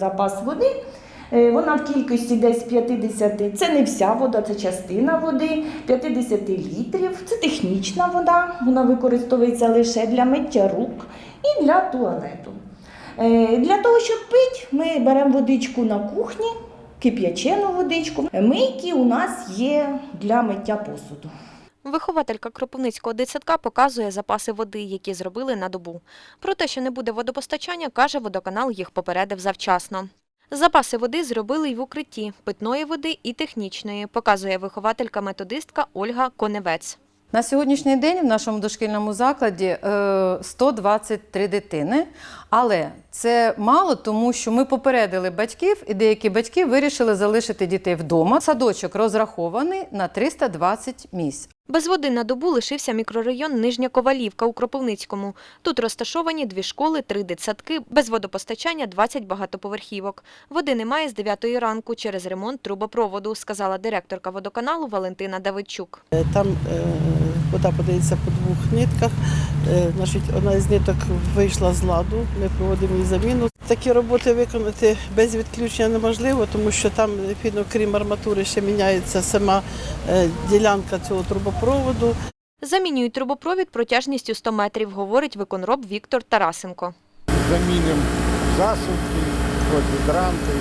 Запас води. е, Вона в кількості десь 50, це не вся вода, це частина води, 50 літрів. Це технічна вода, вона використовується лише для миття рук і для туалету. Е, Для того, щоб пити, ми беремо водичку на кухні, кип'ячену водичку. Мийки у нас є для миття посуду. Вихователька Кропивницького дитсадка показує запаси води, які зробили на добу. Про те, що не буде водопостачання, каже, водоканал їх попередив завчасно. Запаси води зробили й в укритті питної води і технічної, показує вихователька-методистка Ольга Коневець. На сьогоднішній день в нашому дошкільному закладі е, 123 дитини, але це мало, тому що ми попередили батьків, і деякі батьки вирішили залишити дітей вдома. Садочок розрахований на 320 місць. Без води на добу лишився мікрорайон Нижня Ковалівка у Кропивницькому. Тут розташовані дві школи, три дитсадки, без водопостачання 20 багатоповерхівок. Води немає з 9 ранку через ремонт трубопроводу, сказала директорка водоканалу Валентина Давидчук. Там е, вода подається по двох нитках. Е, одна з ниток вийшла з ладу, ми проводимо її заміну. Такі роботи виконати без відключення неможливо, тому що там, відповідно, крім арматури, ще міняється сама е, ділянка цього трубопроводу. Замінюють трубопровід протяжністю 100 метрів, говорить виконроб Віктор Тарасенко. замінимо засувки, от гідранти.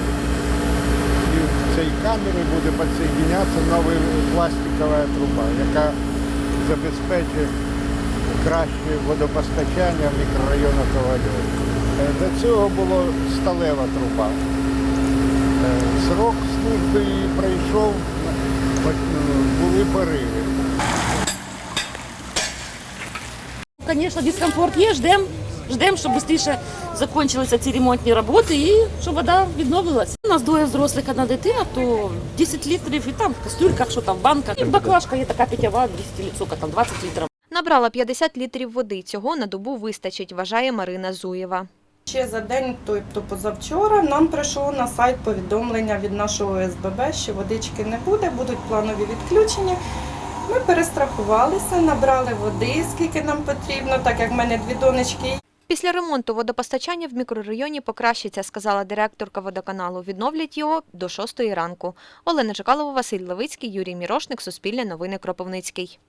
І в цій камері буде підсоєднятися нова пластикова труба, яка забезпечить краще водопостачання в мікрорайону Ковальов. Е, До цього була сталева труба. Е, Срок служби її пройшов, ну, були пориви. Звісно, дискомфорт є, ждемо, ждем, щоб швидше закінчилися ці ремонтні роботи і щоб вода відновилася. У нас двоє взрослих, одна дитина, то 10 літрів і там в кастрюльках, що там в банках. І баклажка є така питєва, 200 літрів, скільки там 20 літрів. Набрала 50 літрів води. Цього на добу вистачить, вважає Марина Зуєва. Ще за день, тобто позавчора, нам прийшло на сайт повідомлення від нашого СББ, що водички не буде, будуть планові відключення. Ми перестрахувалися, набрали води, скільки нам потрібно, так як в мене дві донечки Після ремонту водопостачання в мікрорайоні покращиться, сказала директорка водоканалу. Відновлять його до 6 ранку. Олена Чекалова, Василь Левицький, Юрій Мірошник, Суспільне новини Кропивницький.